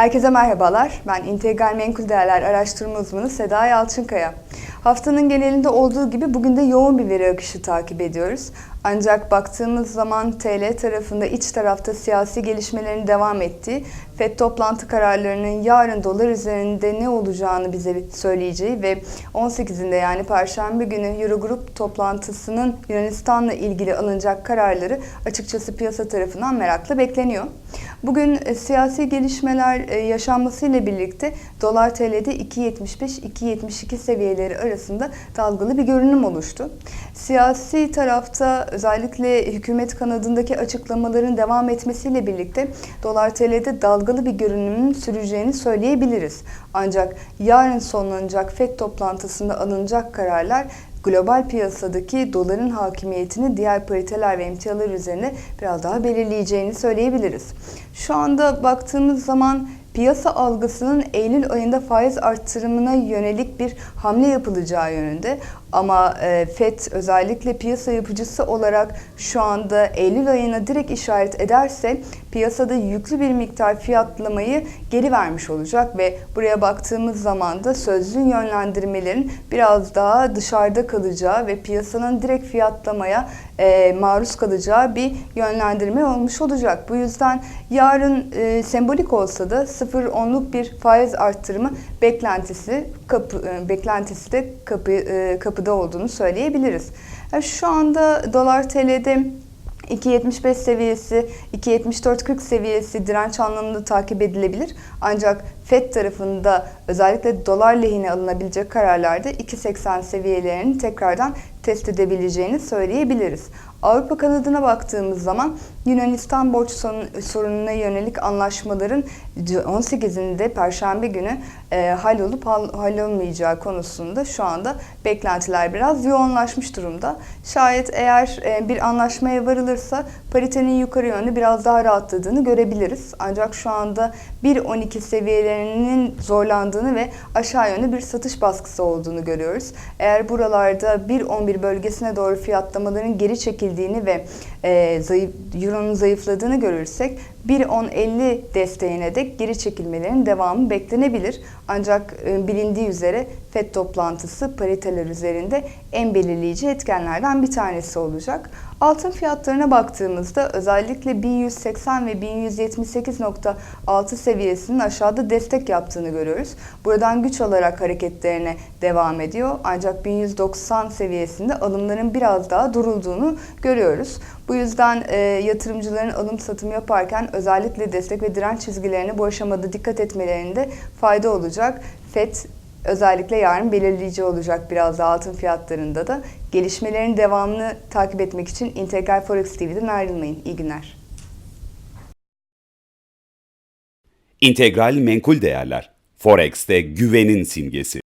Herkese merhabalar. Ben İntegral Menkul Değerler Araştırma Uzmanı Seda Yalçınkaya. Haftanın genelinde olduğu gibi bugün de yoğun bir veri akışı takip ediyoruz. Ancak baktığımız zaman TL tarafında iç tarafta siyasi gelişmelerin devam ettiği, FED toplantı kararlarının yarın dolar üzerinde ne olacağını bize söyleyeceği ve 18'inde yani Perşembe günü Eurogrup toplantısının Yunanistan'la ilgili alınacak kararları açıkçası piyasa tarafından merakla bekleniyor. Bugün e, siyasi gelişmeler e, yaşanmasıyla birlikte dolar TL'de 2.75-2.72 seviyeleri arasında dalgalı bir görünüm oluştu. Siyasi tarafta özellikle hükümet kanadındaki açıklamaların devam etmesiyle birlikte dolar TL'de dalgalı bir görünümün süreceğini söyleyebiliriz. Ancak yarın sonlanacak FED toplantısında alınacak kararlar global piyasadaki doların hakimiyetini diğer pariteler ve emtialar üzerine biraz daha belirleyeceğini söyleyebiliriz. Şu anda baktığımız zaman piyasa algısının Eylül ayında faiz arttırımına yönelik bir hamle yapılacağı yönünde. Ama e, FED özellikle piyasa yapıcısı olarak şu anda Eylül ayına direkt işaret ederse piyasada yüklü bir miktar fiyatlamayı geri vermiş olacak ve buraya baktığımız zaman da sözlü yönlendirmelerin biraz daha dışarıda kalacağı ve piyasanın direkt fiyatlamaya e, maruz kalacağı bir yönlendirme olmuş olacak. Bu yüzden yarın e, sembolik olsa da 0.10'luk bir faiz arttırımı beklentisi kapı, e, beklentisi de kapı, e, kapıda olduğunu söyleyebiliriz. Yani şu anda dolar TL'de 2.75 seviyesi, 2.74.40 seviyesi direnç anlamında takip edilebilir. Ancak FED tarafında özellikle dolar lehine alınabilecek kararlarda 2.80 seviyelerini tekrardan test edebileceğini söyleyebiliriz. Avrupa kanadına baktığımız zaman Yunanistan borç sorununa yönelik anlaşmaların 18'inde Perşembe günü e, hallolup hallolmayacağı konusunda şu anda beklentiler biraz yoğunlaşmış durumda. Şayet eğer e, bir anlaşmaya varılırsa paritenin yukarı yönlü biraz daha rahatladığını görebiliriz. Ancak şu anda 1.12 seviyelerinin zorlandığını ve aşağı yönlü bir satış baskısı olduğunu görüyoruz. Eğer buralarda 1.11 bölgesine doğru fiyatlamaların geri çekildiğini ve e, zayıf, Euro'nun zayıfladığını görürsek 1.10.50 desteğine dek geri çekilmelerin devamı beklenebilir. Ancak e, bilindiği üzere FED toplantısı pariteler üzerinde en belirleyici etkenlerden bir tanesi olacak. Altın fiyatlarına baktığımızda özellikle 1180 ve 1178.6 seviyesinin aşağıda destek yaptığını görüyoruz. Buradan güç alarak hareketlerine devam ediyor. Ancak 1190 seviyesinde alımların biraz daha durulduğunu görüyoruz. Bu yüzden e, yatırımcıların alım satım yaparken özellikle destek ve direnç çizgilerine bu aşamada dikkat etmelerinde fayda olacak. FED özellikle yarın belirleyici olacak biraz da altın fiyatlarında da. Gelişmelerin devamını takip etmek için Integral Forex TV'den ayrılmayın. İyi günler. İntegral Menkul Değerler Forex'te güvenin simgesi.